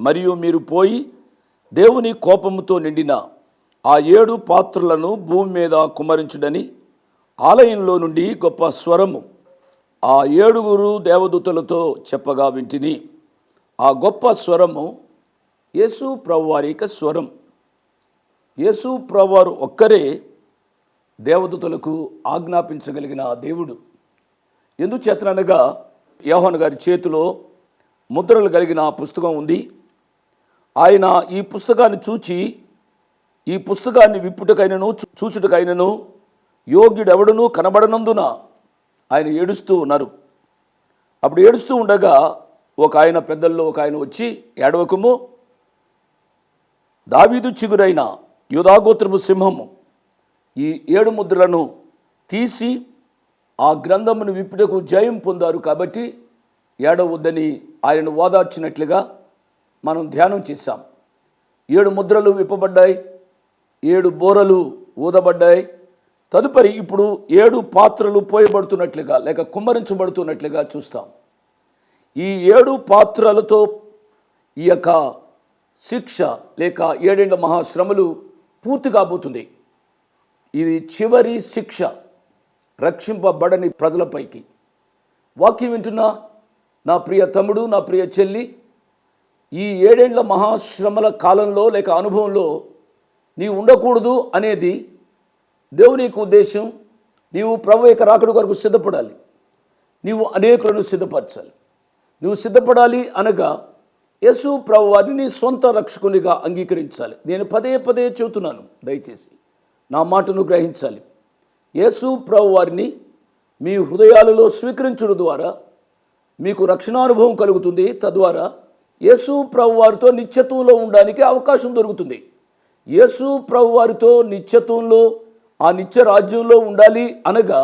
మరియు మీరు పోయి దేవుని కోపముతో నిండిన ఆ ఏడు పాత్రలను భూమి మీద కుమరించుడని ఆలయంలో నుండి గొప్ప స్వరము ఆ ఏడుగురు దేవదూతలతో చెప్పగా వింటిని. ఆ గొప్ప స్వరము యేసు ప్రవారిక స్వరం. యేసు ప్రవారు ఒక్కరే దేవదూతలకు ఆజ్ఞాపించగలిగిన దేవుడు. ఎందుచేతనగా యోహన్ గారి చేతిలో ముద్రలు కలిగిన పుస్తకం ఉంది. ఆయన ఈ పుస్తకాన్ని చూచి ఈ పుస్తకాన్ని విప్పుటకైనను చూ- చూచుటకైనను యోగ్యుడెవడును కనబడనందున ఆయన ఏడుస్తూ ఉన్నారు. అప్పుడు ఏడుస్తూ ఉండగా ఒక ఆయన పెద్దల్లో ఒక ఆయన వచ్చి ఏడవకము దావీదు చిగురైన యుధాగోత్రపు సింహము ఈ ఏడు ముద్రలను తీసి ఆ గ్రంథమును విప్పుటకు జయం పొందారు కాబట్టి ఏడవద్దని ఆయన ఓదార్చినట్లుగా మనం ధ్యానం చేశాం. ఏడు ముద్రలు విప్పబడ్డాయి ఏడు బోరలు ఊదబడ్డాయి. తదుపరి ఇప్పుడు ఏడు పాత్రలు పోయబడుతున్నట్లుగా లేక కుమ్మరించబడుతున్నట్లుగా చూస్తాం. ఈ ఏడు పాత్రలతో ఈ యొక్క శిక్ష లేక ఏడేళ్ళ మహాశ్రమలు పూర్తి కాబోతుంది ఇది చివరి శిక్ష రక్షింపబడని ప్రజలపైకి వాక్యం వింటున్న నా ప్రియ తమ్ముడు నా ప్రియ చెల్లి ఈ ఏడేండ్ల మహాశ్రమల కాలంలో లేక అనుభవంలో నీవు ఉండకూడదు అనేది దేవుని యొక్క ఉద్దేశం. నీవు ప్రభు యొక్క రాకడు కొరకు సిద్ధపడాలి. నీవు అనేకులను సిద్ధపరచాలి. నువ్వు సిద్ధపడాలి అనగా యేసు ప్రభు వారిని నీ సొంత రక్షకునిగా అంగీకరించాలి. నేను పదే పదే చెబుతున్నాను దయచేసి నా మాటను గ్రహించాలి. యేసు ప్రభు వారిని మీ హృదయాలలో స్వీకరించడం ద్వారా మీకు రక్షణానుభవం కలుగుతుంది. తద్వారా యేసు ప్రభు వారితో నిత్యత్వంలో ఉండడానికి అవకాశం దొరుకుతుంది. యేసు ప్రభు వారితో నిత్యత్వంలో ఆ నిత్య రాజ్యంలో ఉండాలి అనగా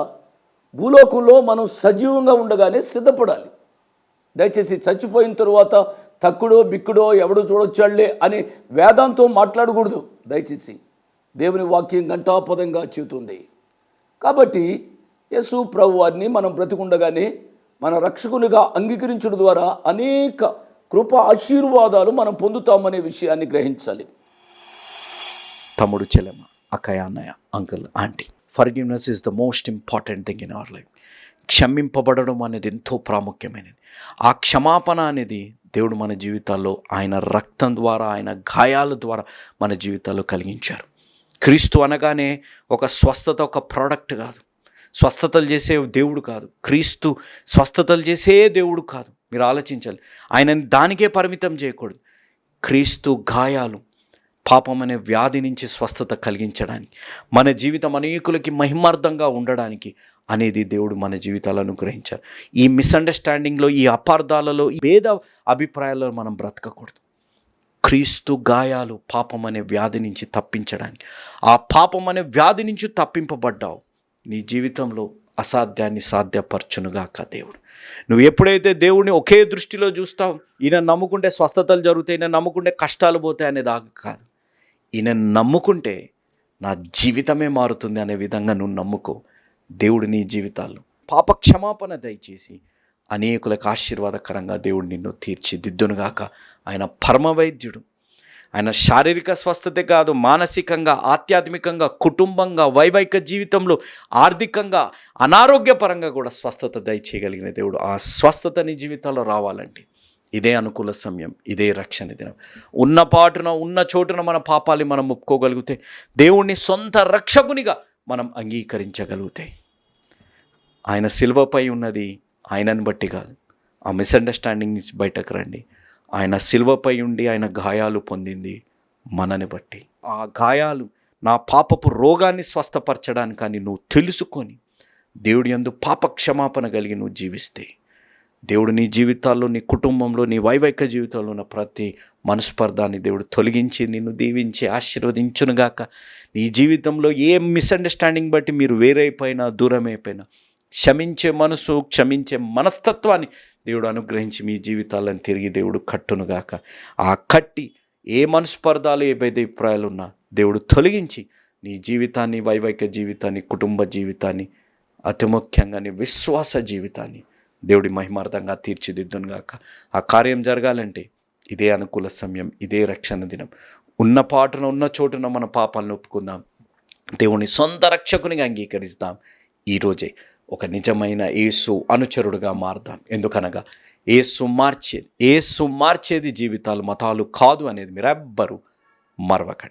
భూలోకంలో మనం సజీవంగా ఉండగానే సిద్ధపడాలి. దయచేసి చచ్చిపోయిన తరువాత తక్కుడో బిక్కుడో ఎవడో చూడొచ్చాళ్ళే అని వేదాంతో మాట్లాడకూడదు. దయచేసి దేవుని వాక్యం గంటాపదంగా చెబుతుంది. కాబట్టి యేసు ప్రభు వారిని మనం బ్రతికుండగానే మన రక్షకునిగా అంగీకరించడం ద్వారా అనేక కృప ఆశీర్వాదాలు మనం పొందుతామనే విషయాన్ని గ్రహించాలి. తమ్ముడు చెల్లెమ్మ అక్కయ్య అన్నయ్య uncle aunty forgiveness is the most important thing in our life క్షమింపబడడం అనేది ఎంతో ప్రాముఖ్యమైనది. ఆ క్షమాపణ అనేది దేవుడు మన జీవితాల్లో ఆయన రక్తం ద్వారా ఆయన గాయాల ద్వారా మన జీవితాల్లో కలిగించారు. క్రీస్తు అనగానే ఒక స్వస్థత ఒక ప్రోడక్ట్ కాదు. స్వస్థతలు చేసే దేవుడు కాదు. క్రీస్తు స్వస్థతలు చేసే దేవుడు కాదు. మీరు ఆలోచించాలి. ఆయనని దానికే పరిమితం చేయకూడదు. క్రీస్తు గాయాలు పాపం అనే వ్యాధి నుంచి స్వస్థత కలిగించడానికి మన జీవితం అనేకులకి మహిమార్థంగా ఉండడానికి అనేది దేవుడు మన జీవితాలను అనుగ్రహించారు. ఈ మిస్అండర్స్టాండింగ్లో ఈ అపార్థాలలో ఈ భేద అభిప్రాయాలలో మనం బ్రతకకూడదు. క్రీస్తు గాయాలు పాపం అనే వ్యాధి నుంచి తప్పించడానికి ఆ పాపం అనే వ్యాధి నుంచి తప్పింపబడ్డావు. నీ జీవితంలో అసాధ్యాన్ని సాధ్యపరచునుగాక దేవుడు. నువ్వు ఎప్పుడైతే దేవుడిని ఒకే దృష్టిలో చూస్తావు ఈయన నమ్ముకుంటే స్వస్థతలు జరుగుతాయి ఈయన నమ్ముకుంటే కష్టాలు పోతాయి అనే దాకా కాదు. ఈయన నమ్ముకుంటే నా జీవితమే మారుతుంది అనే విధంగా నువ్వు నమ్ముకో. దేవుడు నీ జీవితాల్లో పాప క్షమాపణ దయచేసి అనేకులకు ఆశీర్వాదకరంగా దేవుడు నిన్ను తీర్చిదిద్దునుగాక. ఆయన పరమవైద్యుడు ఆయన శారీరక స్వస్థతే కాదు మానసికంగా ఆధ్యాత్మికంగా కుటుంబంగా వైవాహిక జీవితంలో ఆర్థికంగా అనారోగ్యపరంగా కూడా స్వస్థత దయచేయగలిగిన దేవుడు. ఆ స్వస్థత నీ జీవితాల్లో రావాలంటే ఇదే అనుకూల సమయం ఇదే రక్షణ దినం. ఉన్న పాటున ఉన్న చోటున మన పాపాలు మనం ఒప్పుకోగలిగితే దేవుణ్ణి సొంత రక్షకునిగా మనం అంగీకరించగలిగితే. ఆయన సిల్వపై ఉన్నది ఆయనను బట్టి కాదు. ఆ మిస్అండర్స్టాండింగ్ నుంచి బయటకు రండి. ఆయన సిల్వపై ఉండి ఆయన గాయాలు పొందింది మనని బట్టి. ఆ గాయాలు నా పాపపు రోగాన్ని స్వస్థపరచడానికి అని నువ్వు తెలుసుకొని దేవుడి ఎందు పాప క్షమాపణ కలిగి నువ్వు జీవిస్తే. దేవుడు నీ జీవితాల్లో నీ కుటుంబంలో నీ వైవైక జీవితంలో ఉన్న ప్రతి మనస్పర్ధాన్ని దేవుడు తొలగించి నిన్ను దీవించి ఆశీర్వదించునుగాక. నీ జీవితంలో ఏ మిస్అండర్స్టాండింగ్ బట్టి మీరు వేరైపోయినా దూరమైపోయినా క్షమించే మనసు క్షమించే మనస్తత్వాన్ని దేవుడు అనుగ్రహించి మీ జీవితాలను తిరిగి దేవుడు కట్టునుగాక. ఆ కట్టి ఏ మనస్పర్ధాలు ఏ అభిప్రాయాలు ఉన్నా దేవుడు తొలగించి నీ జీవితాన్ని వైవాహిక జీవితాన్ని కుటుంబ జీవితాన్ని అతి ముఖ్యంగా నీ విశ్వాస జీవితాన్ని దేవుడి మహిమార్థంగా తీర్చిదిద్దునుగాక. ఆ కార్యం జరగాలంటే ఇదే అనుకూల సమయం ఇదే రక్షణ దినం. ఉన్న పాటున ఉన్న చోటున మన పాపాలను ఒప్పుకుందాం. దేవుని సొంత రక్షకునిగా అంగీకరిస్తాం. ఈరోజే ఒక నిజమైన ఏసు అనుచరుడుగా మారుదాం. ఎందుకనగా ఏసు మార్చేది ఏసు మార్చేది జీవితాలు మతాలు కాదు అనేది మీరెవ్వరూ మరవకండి.